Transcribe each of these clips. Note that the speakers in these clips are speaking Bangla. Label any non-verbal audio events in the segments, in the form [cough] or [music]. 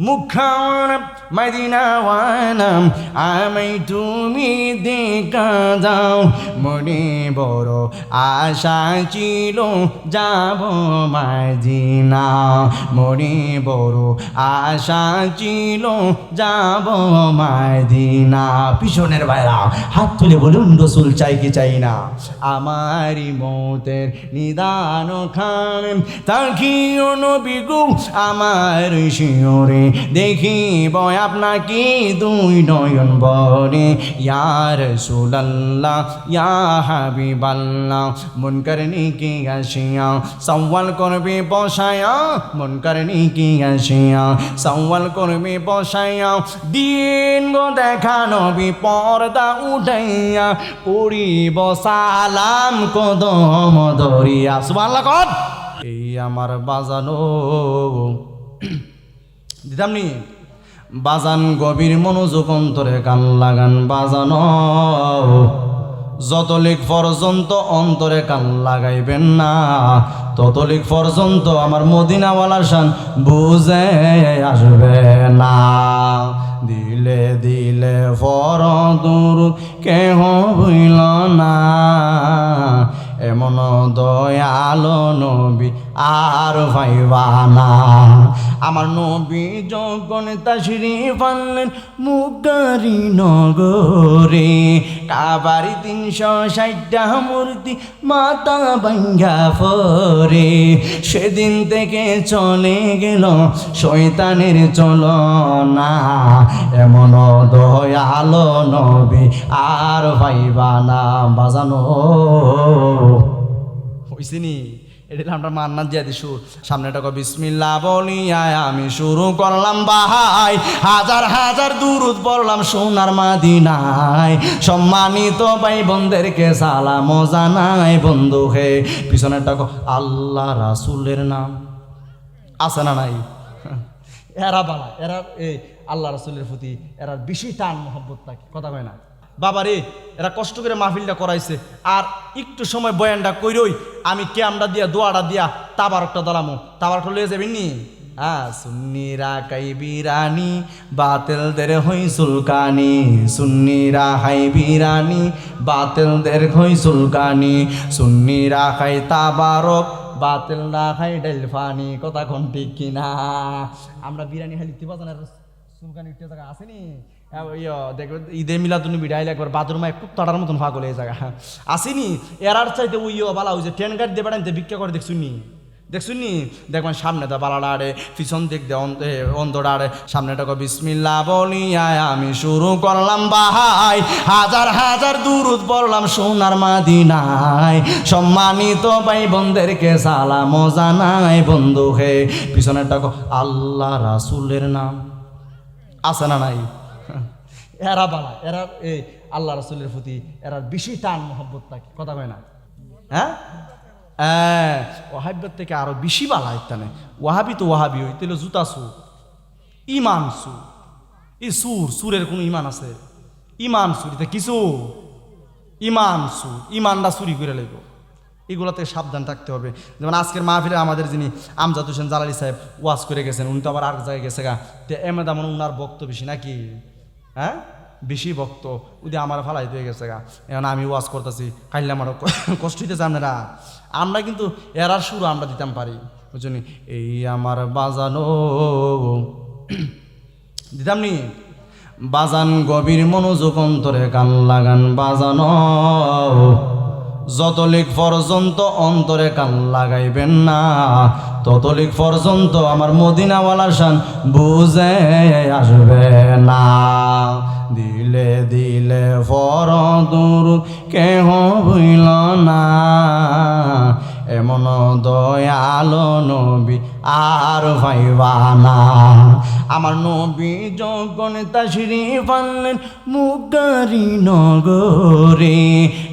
মুখাওয়ানা মদিনাওয়ানা আমি তুমি দেখা যাও মনে বড় আশা ছিল যাব মাদিনা। মনে বড় আশা ছিল যাব মাদিনা। পিছনের বাইরা হাত তুলে বলুন, রসুল চাই কি চাই না? আমারই মতের নিদান খান, তাকিও নবী গো, আমার শিওরে দেখিব আপনাকে দুই নয়ন বরে ইয়ার সুলাল্লাহ ইয়া হাবিবাল্লাহ মন করনি কি আসিয়া। সওয়াল করবে বসায়া মন করনি কি আসিয়া। সওয়াল করবে বসায়া, দিন গো দেখানো বিপর্দা উঠাইয়া করিব সালাম কদম দরিয়া সুবহানাল্লাহ কর। এই আমার বাজানো দিতাম নি? বাজান গভীর মনোযোগ অন্তরে কান লাগান, বাজানো যতলিক পর্যন্ত অন্তরে কান লাগাইবেন না ততলিক পর্যন্ত আমার মদিনাওয়ালার শান বুঝে আসবে না। দিলে দিলে ফর দূর কেহ হইল না এমন দয়ালো নবী আর ভাইবা না। আমার নবী যখন তাশরিফ আনলেন মুগারি নগরে, কাবারি তিনশো ষাটটা মূর্তি মাতা বাঙ্গা ফরে সেদিন থেকে চলে গেল শয়তানের চলনা। এমন দয়ালো নবী আর ভাইবা না বাজানো। হইছিনি এটা আমরা মান্নাত জিয়াদি সুর সামনেটা কো বিসমিল্লাহ বলিয়া আমি শুরু করলাম বাহাই হাজার হাজার দুরুদ পড়লাম সোনার মাদিনায়। সম্মানিত ভাই বোনদেরকে সালাম জানাই, বন্ধু হে। পিছনেরটা কো আল্লাহ রাসুলের নাম আছে না নাই? এরা বালা এরা এই আল্লাহ রসুলের প্রতি এরা বেশি টান, মহব্বত থাকে। কথা কয় না? বাবারে, এরা কষ্ট করে মাহফিলটা করাইছে, আর একটু সময় বয়ানটা কইরই, আমি ক্যামটা দিয়া, দোয়াটা দিয়া তাবারকটা দলামো তাবারকটা লয়ে যাবেন নি? সুন্নিরা কাই বিরানি, বাতেলদের হই সুলকানি। সুন্নিরা হাই বিরানি, বাতেলদের হই সুলকানি। সুন্নিরা খাই তাবারক বাতেল না খাই ডাইল ফানি, কথা কোন ঠিক কিনা? আমরা বিরিয়ানি খাই লিখতে পারতো না সুলকানি উঠতে জায়গা আসেনি ইয়ে দেখবে ঈদে মিলা তুমি বিড়াইলে একবার বাথরুমে তাড়ার মতন ফাঁক হলে জায়গা আসেনি এরার চাইতে ওই বালা ওই যে ট্রেন গাড়ি দিয়ে বেড়াইতে ভিক্ষা করে দেখছুনি দেখছুনি? দেখবেন সামনে দা বালাটা আড়ে পিছন দিক দিয়ে অন্ধটা আড়ে সামনেটা বিসমিল্লা বলিয়া আমি শুরু করলাম বাহাই। হাজার হাজার দুরুদ পড়লাম সোনার মাদিনায়। সম্মানিত ভাই বোনদেরকে সালাম জানাই, বন্ধু হে। পিছনেরটা আল্লাহ রাসুলের নাম। আছে না নাই? এরা বালা, এরা এই আল্লাহ রাসুলের প্রতি এরা বেশি টান, মহব্বত থাকে। কথা কয় না? হ্যাঁ? হ্যাঁ ওহাবিয়ত থেকে আরও বেশি বালা ইত্যানে ওয়াহাবি তো ওয়াহাবি হই তাহলে জুতা সু ইমান সু এই সুর, সুরের কোনো ইমান আছে? ইমান সুর, এটা কিছু ইমান সু ইমানটা চুরি করে লাগব এগুলোতে সাবধান থাকতে হবে। যেমন আজকের মাহফিলে আমাদের যিনি আমজাদ হোসেন জালালি সাহেব ওয়াজ করে গেছেন, উনি তো আবার আর জায়গায় গেছে গা। তো এমএদ আমন উনার বক্ত বেশি নাকি? হ্যাঁ? বেশি ভক্ত। উদি আমার ফালাই দিয়ে গেছে গা। এখন আমি ওয়াজ করতেছি, কাইলে আমার [laughs] কষ্ট হইতেছে আপনারা। আমরা কিন্তু এরার সুর আমরা দিতাম পারি বুঝলি এই আমার বাজানো [clears throat] দিতাম নি? বাজান গভীর মনোযোগ অন্তরে গান লাগান বাজানো। যতলিক পর্যন্ত অন্তরে কান লাগাইবেন না ততলিক পর্যন্ত আমার মদিনাওয়ালার শান বুঝে আসবে না। দিলে দিলে ফর দূর কেহ হইল না। এমন দয়ালো নবী আর ভাইবানা আমার নবী যখন তাশরিফ আনলেন মুগারি নগরে,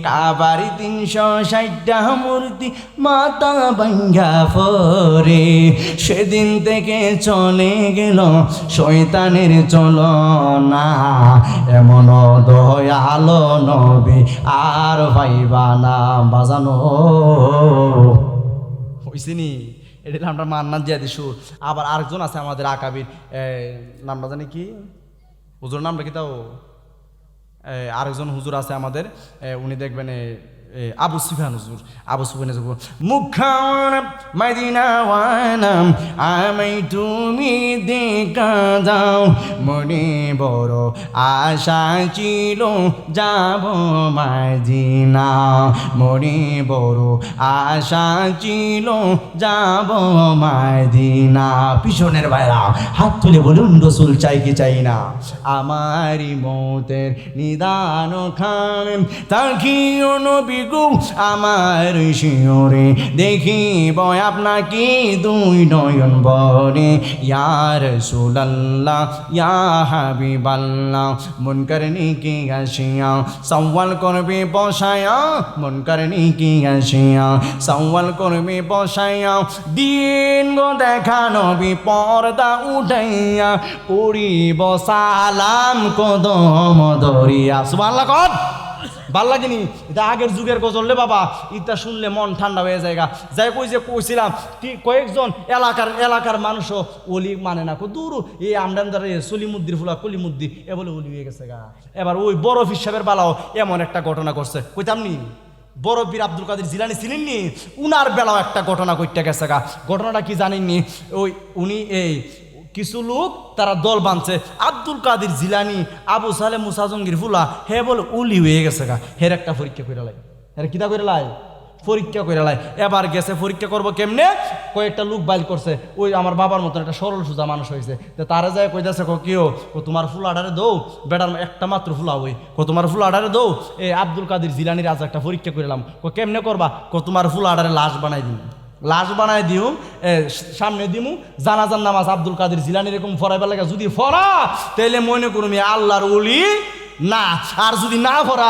কাবারি তিনশো ষাটটা মূর্তি মাতা বাঙ্গা ফরে সেদিন থেকে চলে গেল শয়তানের চলনা। এমন দয়ালো নবী আর ভাইবানা বাজানো হইছিনি এটা আমরা মান্নান জিয়া সুর আবার আরেকজন আছে আমাদের আকাবির নামটা জানি কি? হুজুর নামটা কি তাও? আরেকজন হুজুর আছে আমাদের উনি দেখবেন আবু সুফিয়ান হুজুর, আবু সুফিয়ান হুজুর মুখাওয়ানা মাদিনা ওয়ানাম আমি তুমি দেখা যাও মনে বড় আশা ছিল যাব মাদিনা। মনে বড় আশা ছিল যাব মাদিনা। পিছনের বাইরা হাত তুলে বলুন, রসুল চাই কি চাই না? আমারই মতের নিদান খান তাকিও নবী গো, আমার শিওরে। দেখিব আপনাকে দুই নয়ন বরে। ইয়ার সুলাল্লাহ ইয়া হাবিবাল্লাহ, মন করনি কি আসিয়া? সওয়াল করবে বসায়া, মন করনি কি আসিয়া? সওয়াল করবে বসায়া, দিন গো দেখানো বিপর্দা উঠাইয়া, পড়িব সালাম কদম দরিয়া। সুবহানাল্লাহ কর। ভালো লাগেনি? এটা আগের যুগের গজল রে বাবা। ইটা শুনলে মন ঠান্ডা হয়ে যায় যাই কই যে কইছিলাম ঠিক কয়েকজন এলাকার এলাকার মানুষও অলি মানে না কো, দূর। এই আমদানদার সলিমুদ্দির ফুলা কলিমুদ্দি, এ বলে অলি হয়ে গেছে গা। এবার ওই বড় হিসাবের বালাও এমন একটা ঘটনা করছে কইতাম নি বড় বীর আব্দুল কাদের জিলানি ছিলেন নি? উনার বেলাও একটা ঘটনা কইটা গেছে গা। ঘটনাটা কি জানেননি ওই উনি এই কিছু লোক তারা দল বাঁধছে আব্দুল কাদির জিলানি, আবু সালে মুসাজঙ্গির ফুলা, হে বলে উলি হয়ে গেছে গা। হের একটা পরীক্ষা করে লাই হের কিতা করে লাই পরীক্ষা করে লাই এবার গেছে পরীক্ষা করব কেমনে? কয়েকটা লোক বাইল করছে। ওই আমার বাবার মতন একটা সরল সোজা মানুষ হয়েছে তো তারা যায় কইতাছে কো কেউ ও তোমার ফুল আডারে দৌ বেটার একটা মাত্র ফুলা ওই। কো তোমার ফুল আডারে দৌ এই আব্দুল কাদির জিলানির আজ একটা পরীক্ষা করলাম কো কেমনে করবা? কো তোমার ফুল আডারে লাশ বানাই দিন লাশ বানায় দিও সামনে দিমু জানাজান নামাজ আব্দুল কাদের জিলানি এরকম ফরাইবার লাগে, যদি ফরা তাহলে মনে করুন এ আল্লাহর উলি না, আর যদি না ফরা